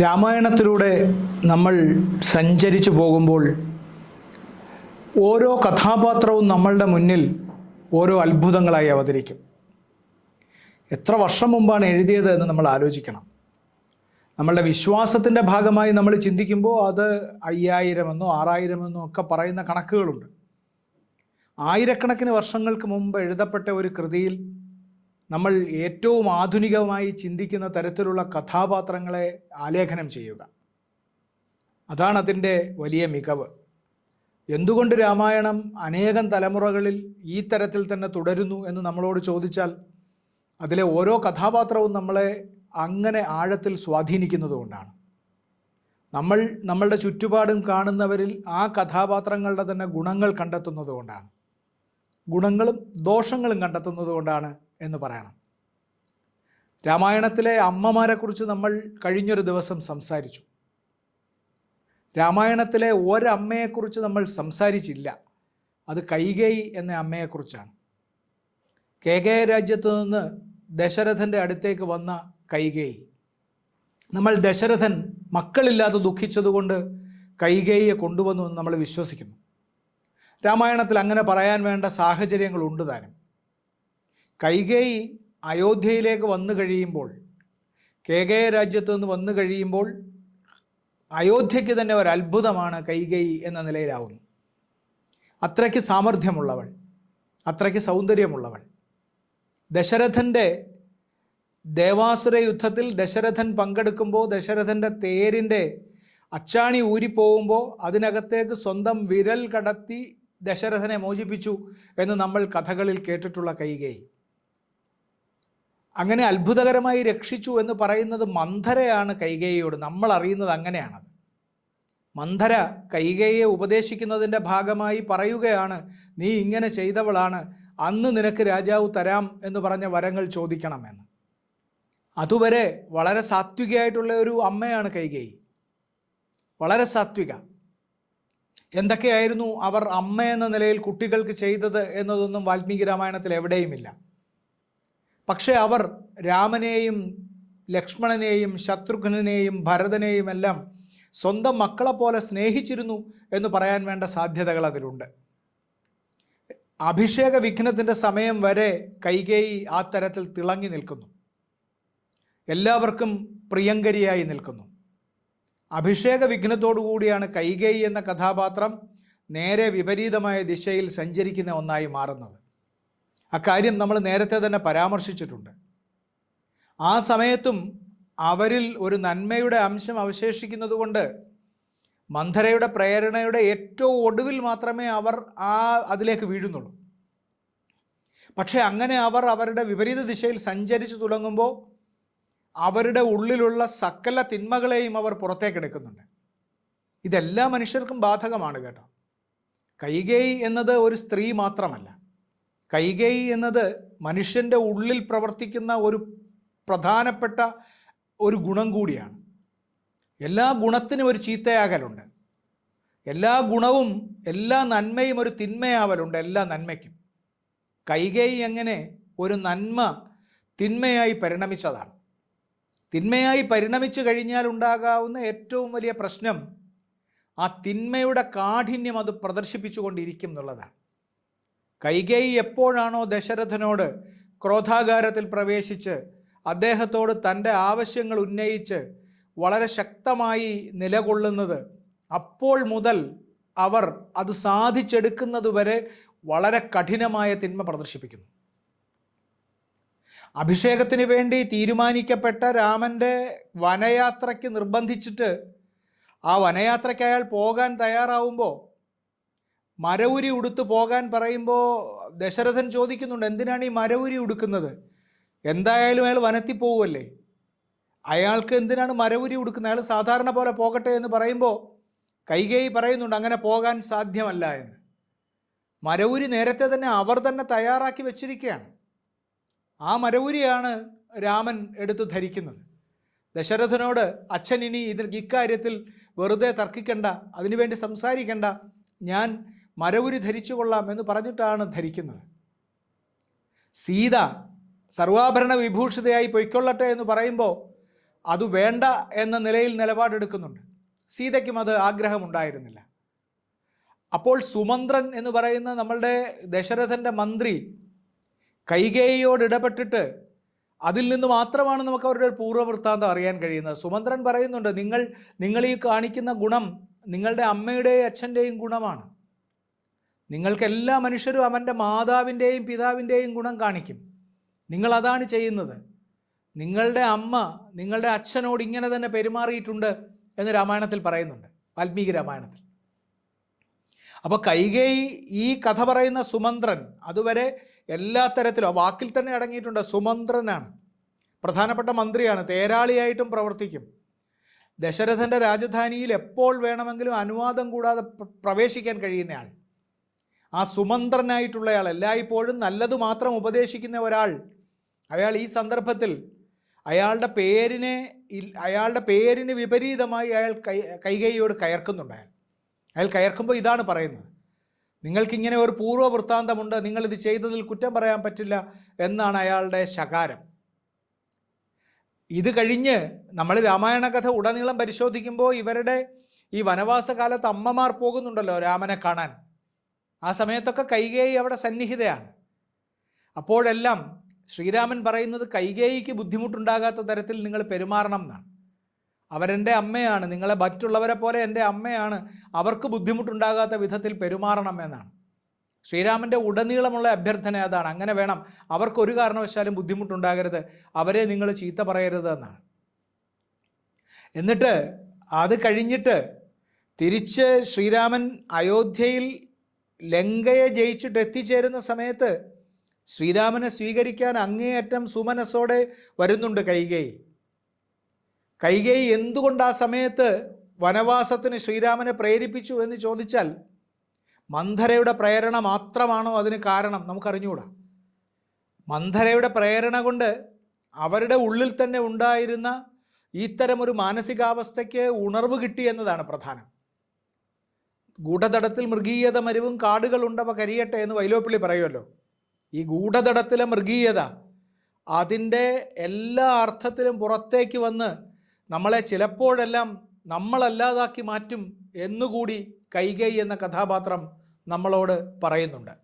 രാമായണത്തിലൂടെ നമ്മൾ സഞ്ചരിച്ചു പോകുമ്പോൾ ഓരോ കഥാപാത്രവും നമ്മളുടെ മുന്നിൽ ഓരോ അത്ഭുതങ്ങളായി അവതരിക്കും. എത്ര വർഷം മുമ്പാണ് എഴുതിയത് എന്ന് നമ്മൾ ആലോചിക്കണം. നമ്മളുടെ വിശ്വാസത്തിന്റെ ഭാഗമായി നമ്മൾ ചിന്തിക്കുമ്പോൾ അത് അയ്യായിരമെന്നോ ആറായിരമെന്നോ ഒക്കെ പറയുന്ന കണക്കുകളുണ്ട്. ആയിരക്കണക്കിന് വർഷങ്ങൾക്ക് മുമ്പ് എഴുതപ്പെട്ട ഒരു കൃതിയിൽ നമ്മൾ ഏറ്റവും ആധുനികമായി ചിന്തിക്കുന്ന തരത്തിലുള്ള കഥാപാത്രങ്ങളെ ആലേഖനം ചെയ്യുക. അതാണ് അതിന്റെ വലിയ മികവ്. എന്തുകൊണ്ട് രാമായണം അനേകം തലമുറകളിൽ ഈ തരത്തിൽ തന്നെ തുടരുന്നു എന്ന് നമ്മളോട് ചോദിച്ചാൽ അതിലെ ഓരോ കഥാപാത്രവും നമ്മളെ അങ്ങനെ ആഴത്തിൽ സ്വാധീനിക്കുന്നതുകൊണ്ടാണ് നമ്മൾ നമ്മളുടെ ചുറ്റുപാടും കാണുന്നവരിൽ ആ കഥാപാത്രങ്ങളുടെ തന്നെ ഗുണങ്ങൾ കണ്ടെത്തുന്നതുകൊണ്ടാണ് ഗുണങ്ങളും ദോഷങ്ങളും കണ്ടെത്തുന്നതുകൊണ്ടാണ് എന്ന് പറയണം. രാമായണത്തിലെ അമ്മമാരെക്കുറിച്ച് നമ്മൾ കഴിഞ്ഞൊരു ദിവസം സംസാരിച്ചു. രാമായണത്തിലെ ഒരമ്മയെക്കുറിച്ച് നമ്മൾ സംസാരിച്ചില്ല. അത് കൈകൈ എന്ന അമ്മയെക്കുറിച്ചാണ്. കേകയ രാജ്യത്ത് നിന്ന് ദശരഥന്റെ അടുത്തേക്ക് വന്ന കൈകേയി. നമ്മൾ ദശരഥൻ മക്കളില്ലാതെ ദുഃഖിച്ചതുകൊണ്ട് കൈകേയിയെ കൊണ്ടുവന്നു എന്ന് നമ്മൾ വിശ്വസിക്കുന്നു. രാമായണത്തിൽ അങ്ങനെ പറയാൻ വേണ്ട സാഹചര്യങ്ങളുണ്ട് താനും. കൈകേയി അയോധ്യയിലേക്ക് വന്നു കഴിയുമ്പോൾ കേകയ രാജ്യത്ത് നിന്ന് വന്നു കഴിയുമ്പോൾ അയോധ്യയ്ക്ക് തന്നെ ഒരു അത്ഭുതമാണ് കൈകേയി എന്ന നിലയിലാവുന്നു. അത്രയ്ക്ക് സാമർഥ്യമുള്ളവൾ അത്രയ്ക്ക് സൗന്ദര്യമുള്ളവൾ. ദശരഥന്റെ ദേവാസുര യുദ്ധത്തിൽ ദശരഥൻ പങ്കെടുക്കുമ്പോൾ ദശരഥന്റെ തേരിന്റെ അച്ചാണി ഊരിപ്പോകുമ്പോൾ അതിനകത്തേക്ക് സ്വന്തം വിരൽ കടത്തി ദശരഥനെ മോചിപ്പിച്ചു എന്ന് നമ്മൾ കഥകളിൽ കേട്ടിട്ടുള്ള കൈകേയി അങ്ങനെ അത്ഭുതകരമായി രക്ഷിച്ചു എന്ന് പറയുന്നത് മന്ധരയാണ് കൈകേയോട്. നമ്മൾ അറിയുന്നത് അങ്ങനെയാണ് മന്ധര കൈകേയെ ഉപദേശിക്കുന്നതിന്റെ ഭാഗമായി പറയുകയാണ് നീ ഇങ്ങനെ ചെയ്തവളാണ് അന്ന് നിനക്ക് രാജാവ് തരാം എന്ന് പറഞ്ഞ വരങ്ങൾ ചോദിക്കണമെന്ന്. അതുവരെ വളരെ സാത്വികയായിട്ടുള്ള ഒരു അമ്മയാണ് കൈകേയി. വളരെ സാത്വിക. എന്തൊക്കെയായിരുന്നു അവർ അമ്മ എന്ന നിലയിൽ കുട്ടികൾക്ക് ചെയ്തത് എന്നതൊന്നും വാൽമീകി രാമായണത്തിൽ എവിടെയുമില്ല. പക്ഷേ അവർ രാമനെയും ലക്ഷ്മണനെയും ശത്രുഘ്നെയും ഭരതനെയും എല്ലാം സ്വന്തം മക്കളെ പോലെ സ്നേഹിച്ചിരുന്നു എന്ന് പറയാൻ വേണ്ട സാധ്യതകൾ അതിലുണ്ട്. അഭിഷേക വിഘ്നത്തിന്റെ സമയം വരെ കൈകേയി ആ തരത്തിൽ തിളങ്ങി നിൽക്കുന്നു. എല്ലാവർക്കും പ്രിയങ്കരിയായി നിൽക്കുന്നു. അഭിഷേക വിഘ്നത്തോടുകൂടിയാണ് കൈകേയി എന്ന കഥാപാത്രം നേരെ വിപരീതമായ ദിശയിൽ സഞ്ചരിക്കുന്ന ഒന്നായി മാറുന്നത്. അക്കാര്യം നമ്മൾ നേരത്തെ തന്നെ പരാമർശിച്ചിട്ടുണ്ട്. ആ സമയത്തും അവരിൽ ഒരു നന്മയുടെ അംശം അവശേഷിക്കുന്നത് കൊണ്ട് മന്ധരയുടെ പ്രേരണയുടെ ഏറ്റവും ഒടുവിൽ മാത്രമേ അവർ ആ അതിലേക്ക് വീഴുന്നുള്ളൂ. പക്ഷേ അങ്ങനെ അവർ അവരുടെ വിപരീത ദിശയിൽ സഞ്ചരിച്ചു തുടങ്ങുമ്പോൾ അവരുടെ ഉള്ളിലുള്ള സകല തിന്മകളെയും അവർ പുറത്തേക്കെടുക്കുന്നുണ്ട് ഇതെല്ലാ മനുഷ്യർക്കും ബാധകമാണ് കേട്ടോ. കൈകേയി എന്നത് ഒരു സ്ത്രീ മാത്രമല്ല. കൈകേയി എന്നത് മനുഷ്യന്റെ ഉള്ളിൽ പ്രവർത്തിക്കുന്ന ഒരു പ്രധാനപ്പെട്ട ഒരു ഗുണം കൂടിയാണ്. എല്ലാ ഗുണത്തിനും ഒരു ചീത്തയാകലുണ്ട്. എല്ലാ ഗുണവും എല്ലാ നന്മയും ഒരു തിന്മയാവലുണ്ട് എല്ലാ നന്മയ്ക്കും. കൈകൈ എങ്ങനെ ഒരു നന്മ തിന്മയായി പരിണമിച്ചതാണ്. തിന്മയായി പരിണമിച്ചു കഴിഞ്ഞാൽ ഉണ്ടാകാവുന്ന ഏറ്റവും വലിയ പ്രശ്നം ആ തിന്മയുടെ കാഠിന്യം അത് പ്രദർശിപ്പിച്ചുകൊണ്ടിരിക്കും എന്നുള്ളതാണ്. കൈകേയി എപ്പോഴാണോ ദശരഥനോട് ക്രോധാകാരത്തിൽ പ്രവേശിച്ച് അദ്ദേഹത്തോട് തന്റെ ആവശ്യങ്ങൾ ഉന്നയിച്ച് വളരെ ശക്തമായി നിലകൊള്ളുന്നത് അപ്പോൾ മുതൽ അവർ അത് സാധിച്ചെടുക്കുന്നത് വരെ വളരെ കഠിനമായ തിന്മ പ്രദർശിപ്പിക്കുന്നു. അഭിഷേകത്തിന് വേണ്ടി തീരുമാനിക്കപ്പെട്ട രാമന്റെ വനയാത്രയ്ക്ക് നിർബന്ധിച്ചിട്ട് ആ വനയാത്രയ്ക്ക് അയാൾ പോകാൻ തയ്യാറാവുമ്പോൾ മരവുരി ഉടുത്ത് പോകാൻ പറയുമ്പോൾ ദശരഥൻ ചോദിക്കുന്നുണ്ട് എന്തിനാണ് ഈ മരവുരി ഉടുക്കുന്നത്? എന്തായാലും അയാൾ വനത്തിൽ പോവുമല്ലേ അയാൾക്ക് എന്തിനാണ് മരവുരി ഉടുക്കുന്നത്? അയാൾ സാധാരണ പോലെ പോകട്ടെ എന്ന് പറയുമ്പോൾ കൈകേയി പറയുന്നുണ്ട് അങ്ങനെ പോകാൻ സാധ്യമല്ല എന്ന്. മരവുരി നേരത്തെ തന്നെ അവർ തന്നെ തയ്യാറാക്കി വെച്ചിരിക്കുകയാണ്. ആ മരവുരിയാണ് രാമൻ എടുത്ത് ധരിക്കുന്നത്. ദശരഥനോട് അച്ഛൻ ഇനി ഇതിൽ ഇക്കാര്യത്തിൽ വെറുതെ തർക്കിക്കണ്ട അതിനുവേണ്ടി സംസാരിക്കണ്ട. ഞാൻ മരവുരി ധരിച്ചു കൊള്ളാം എന്ന് പറഞ്ഞിട്ടാണ് ധരിക്കുന്നത്. സീത സർവാഭരണ വിഭൂഷിതയായി പൊയ്ക്കൊള്ളട്ടെ എന്ന് പറയുമ്പോൾ അത് വേണ്ട എന്ന നിലയിൽ നിലപാടെടുക്കുന്നുണ്ട്. സീതയ്ക്കും അത് ആഗ്രഹമുണ്ടായിരുന്നില്ല. അപ്പോൾ സുമന്ത്രൻ എന്ന് പറയുന്ന നമ്മളുടെ ദശരഥന്റെ മന്ത്രി കൈകേയിയോട് ഇടപെട്ടിട്ട് അതിൽ നിന്ന് മാത്രമാണ് നമുക്ക് അവരുടെ ഒരു പൂർവവൃത്താന്തം അറിയാൻ കഴിയുന്നത്. സുമന്ത്രൻ പറയുന്നുണ്ട് നിങ്ങൾ നിങ്ങൾ ഈ കാണിക്കുന്ന ഗുണം നിങ്ങളുടെ അമ്മയുടെയും അച്ഛന്റെയും ഗുണമാണ്. നിങ്ങൾക്ക് എല്ലാ മനുഷ്യരും അവന്റെ മാതാവിന്റെയും പിതാവിന്റെയും ഗുണം കാണിക്കും. നിങ്ങൾ അതാണ് ചെയ്യുന്നത്. നിങ്ങളുടെ അമ്മ നിങ്ങളുടെ അച്ഛനോട് ഇങ്ങനെ തന്നെ പെരുമാറിയിട്ടുണ്ട് എന്ന് രാമായണത്തിൽ പറയുന്നുണ്ട്. വാൽമീകി രാമായണത്തിൽ. അപ്പോൾ കൈകേയി ഈ കഥ പറയുന്ന സുമന്ത്രൻ അതുവരെ എല്ലാ തരത്തിലും വാക്കിൽ തന്നെ അടങ്ങിയിട്ടുണ്ട് സുമന്ത്രനാണ്. പ്രധാനപ്പെട്ട മന്ത്രിയാണ് തേരാളിയായിട്ടും പ്രവർത്തിക്കും. ദശരഥന്റെ രാജധാനിയിൽ എപ്പോൾ വേണമെങ്കിലും അനുവാദം കൂടാതെ പ്രവേശിക്കാൻ കഴിയുന്നയാൾ ആ സുമന്ത്രനായിട്ടുള്ളയാൾ എല്ലായ്പ്പോഴും നല്ലത് മാത്രം ഉപദേശിക്കുന്ന ഒരാൾ. അയാൾ ഈ സന്ദർഭത്തിൽ അയാളുടെ പേരിനെ അയാളുടെ പേരിന് വിപരീതമായി അയാൾ കൈ കൈകൈയോട് കയർക്കുന്നുണ്ട് അയാൾ. അയാൾ കയർക്കുമ്പോൾ ഇതാണ് പറയുന്നത്. നിങ്ങൾക്കിങ്ങനെ ഒരു പൂർവ വൃത്താന്തമുണ്ട് നിങ്ങളിത് ചെയ്തതിൽ കുറ്റം പറയാൻ പറ്റില്ല എന്നാണ് അയാളുടെ ശകാരം. ഇത് കഴിഞ്ഞ് നമ്മൾ രാമായണ കഥ ഉടനീളം പരിശോധിക്കുമ്പോൾ ഇവരുടെ ഈ വനവാസകാലത്ത് അമ്മമാർ പോകുന്നുണ്ടല്ലോ രാമനെ കാണാൻ. ആ സമയത്തൊക്കെ കൈകേയി അവിടെ സന്നിഹിതയാണ്. അപ്പോഴെല്ലാം ശ്രീരാമൻ പറയുന്നത് കൈകേയിക്ക് ബുദ്ധിമുട്ടുണ്ടാകാത്ത തരത്തിൽ നിങ്ങൾ പെരുമാറണം എന്നാണ്. അവരെന്റെ അമ്മയാണ് നിങ്ങളെ മറ്റുള്ളവരെ പോലെ എന്റെ അമ്മയാണ് അവർക്ക് ബുദ്ധിമുട്ടുണ്ടാകാത്ത വിധത്തിൽ പെരുമാറണം എന്നാണ്. ശ്രീരാമന്റെ ഉടനീളമുള്ള അഭ്യർത്ഥന അതാണ്. അങ്ങനെ വേണം അവർക്ക് ഒരു കാരണവശാലും ബുദ്ധിമുട്ടുണ്ടാകരുത് അവരെ നിങ്ങൾ ചീത്ത പറയരുത് എന്നാണ്. എന്നിട്ട് അത് കഴിഞ്ഞിട്ട് തിരിച്ച് ശ്രീരാമൻ അയോധ്യയിൽ ലങ്കയെ ജയിച്ചിട്ട് എത്തിച്ചേരുന്ന സമയത്ത് ശ്രീരാമനെ സ്വീകരിക്കാൻ അങ്ങേയറ്റം സുമനസ്സോടെ വരുന്നുണ്ട് കൈകേയി. കൈകേയി എന്തുകൊണ്ട് ആ സമയത്ത് വനവാസത്തിന് ശ്രീരാമനെ പ്രേരിപ്പിച്ചു എന്ന് ചോദിച്ചാൽ മന്ധരയുടെ പ്രേരണ മാത്രമാണോ അതിന് കാരണം നമുക്കറിഞ്ഞുകൂടാ മന്ധരയുടെ പ്രേരണ കൊണ്ട് അവരുടെ ഉള്ളിൽ തന്നെ ഉണ്ടായിരുന്ന ഇത്തരമൊരു മാനസികാവസ്ഥയ്ക്ക് ഉണർവ് കിട്ടി എന്നതാണ് പ്രധാനം. ഗൂഢതടത്തിൽ മൃഗീയത മരുവും കാടുകളുണ്ടവ കരിയട്ടെ എന്ന് വൈലോപ്പിള്ളി പറയുമല്ലോ. ഈ ഗൂഢതടത്തിലെ മൃഗീയത അതിന്റെ എല്ലാ അർത്ഥത്തിലും പുറത്തേക്ക് വന്ന് നമ്മളെ ചിലപ്പോഴെല്ലാം നമ്മളല്ലാതാക്കി മാറ്റും എന്നുകൂടി കൈകൈ എന്ന കഥാപാത്രം നമ്മളോട് പറയുന്നുണ്ട്.